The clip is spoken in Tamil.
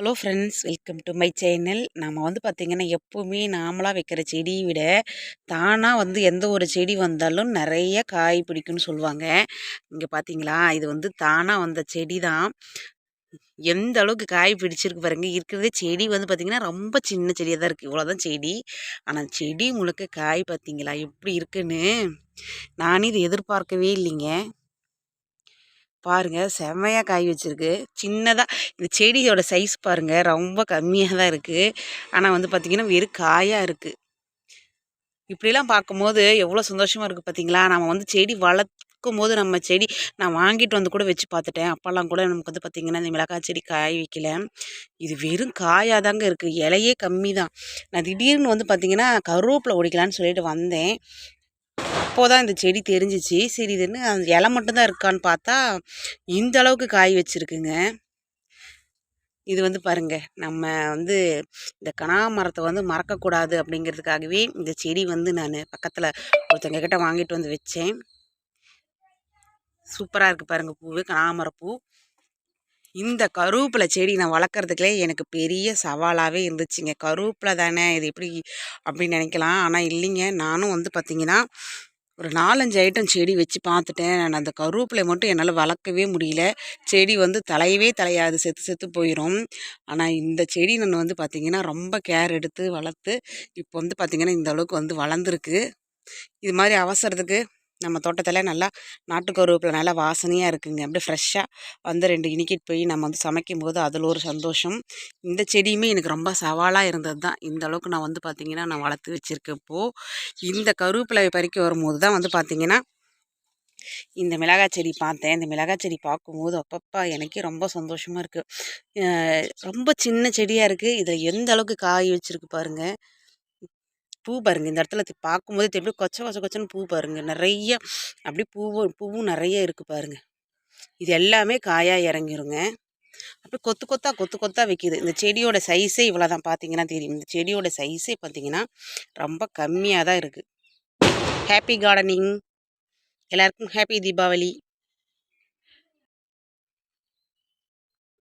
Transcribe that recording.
Hello friends welcome to my channel நம்ம வந்து பார்த்திங்கன்னா எப்போவுமே நாமளாக வைக்கிற செடியை விட தானாக வந்து எந்த ஒரு செடி வந்தாலும் நிறைய காய் பிடிக்கும்னு சொல்லுவாங்க. இங்கே பார்த்தீங்களா இது வந்து தானாக வந்த செடி தான் எந்த அளவுக்கு காய் பிடிச்சிருக்கு பாருங்க இருக்கிறதே செடி வந்து பார்த்திங்கன்னா ரொம்ப சின்ன செடியாக தான் இருக்குது இவ்வளோதான் செடி. ஆனால் செடி முழுக்க காய் பார்த்தீங்களா எப்படி இருக்குன்னு நானே இது எதிர்பார்க்கவே இல்லைங்க. பாருங்கள் செம்மையாக காய் வச்சுருக்கு. சின்னதாக இந்த செடியோட சைஸ் பாருங்க ரொம்ப கம்மியாக தான் இருக்குது ஆனால் வந்து பார்த்திங்கன்னா வெறும் காயாக இருக்குது இப்படிலாம் பார்க்கும்போது எவ்வளோ சந்தோஷமாக இருக்குது பார்த்தீங்களா நம்ம வந்து செடி வளர்க்கும் போது நம்ம செடி நான் வாங்கிட்டு வந்து கூட வச்சு பார்த்துட்டேன். அப்போல்லாம் கூட நமக்கு வந்து பார்த்திங்கன்னா இந்த மிளகாய் செடி காய் வைக்கல. இது வெறும் காயாக தாங்க இருக்குது இலையே கம்மி தான். நான் திடீர்னு வந்து பார்த்திங்கன்னா கருவேப்பில் ஒடிக்கலான்னு சொல்லிட்டு வந்தேன். அப்போ தான் இந்த செடி தெரிஞ்சிச்சு. சரி இது என்ன அந்த இலை மட்டும்தான் இருக்கான்னு பார்த்தா இந்த அளவுக்கு காய் வச்சுருக்குங்க. இது வந்து பாருங்க நம்ம வந்து இந்த கனா மரத்தை வந்து மறக்கக்கூடாது அப்படிங்கிறதுக்காகவே இந்த செடி வந்து நான் பக்கத்தில் ஒருத்தங்க கிட்ட வாங்கிட்டு வந்து வச்சேன். சூப்பராக இருக்குது பாருங்கள் பூவு கனாமரப்பூ இந்த கருவேப்பிலை செடி நான் வளர்க்குறதுக்குலே எனக்கு பெரிய சவாலாகவே இருந்துச்சுங்க. கருவேப்பிலை தானே இது எப்படி அப்படின்னு நினைக்கலாம். ஆனால் இல்லைங்க. நானும் வந்து பார்த்திங்கன்னா ஒரு நாலஞ்சு ஐட்டம் செடி வச்சு பார்த்துட்டேன் நான் அந்த கருவேப்பிலை மட்டும் என்னால் வளர்க்கவே முடியல. செடி வந்து தலையவே தலையாது செத்து செத்து போயிடும் ஆனால் இந்த செடி நான் வந்து பார்த்திங்கன்னா ரொம்ப கேர் எடுத்து வளர்த்து இப்போ வந்து பார்த்திங்கன்னா இந்த அளவுக்கு வந்து வளர்ந்துருக்கு. இது மாதிரி அவசரத்துக்கு நம்ம தோட்டத்தில் நல்லா நாட்டுக்கருவேப்பில் நல்லா வாசனையாக இருக்குங்க. அப்படியே ஃப்ரெஷ்ஷாக வந்து ரெண்டு இனிக்கிட்டு போய் நம்ம வந்து சமைக்கும் போது அதில் ஒரு சந்தோஷம். இந்த செடியுமே எனக்கு ரொம்ப சவாலாக இருந்தது தான் இந்த அளவுக்கு நான் வந்து பார்த்திங்கன்னா நான் வளர்த்து வச்சுருக்கப்போ இப்போது இந்த கருவேப்பிலை பறிக்க வரும்போது தான் வந்து பார்த்திங்கன்னா இந்த மிளகாய் செடி பார்த்தேன். இந்த மிளகாய் செடி பார்க்கும்போது அப்பப்பா எனக்கே ரொம்ப சந்தோஷமாக இருக்குது ரொம்ப சின்ன செடியாக இருக்குது இதில் எந்த அளவுக்கு காய் வச்சுருக்கு பாருங்கள் பூ பாருங்கள் இந்த இடத்துல பார்க்கும்போது எப்படி கொச்ச கொச்ச கொச்சன்னு பூ பாருங்கள் நிறைய அப்படி பூவும் பூவும் நிறைய இருக்குது பாருங்கள் இது எல்லாமே காயாக இறங்கிருங்க. அப்படி கொத்து கொத்தாக கொத்து கொத்தாக வைக்கிது. இந்த செடியோட சைஸே இவ்வளோ தான் பார்த்தீங்கன்னா தெரியும். இந்த செடியோட சைஸே பார்த்தீங்கன்னா ரொம்ப கம்மியாக தான் இருக்குது ஹாப்பி கார்டனிங் எல்லாருக்கும் ஹாப்பி தீபாவளி.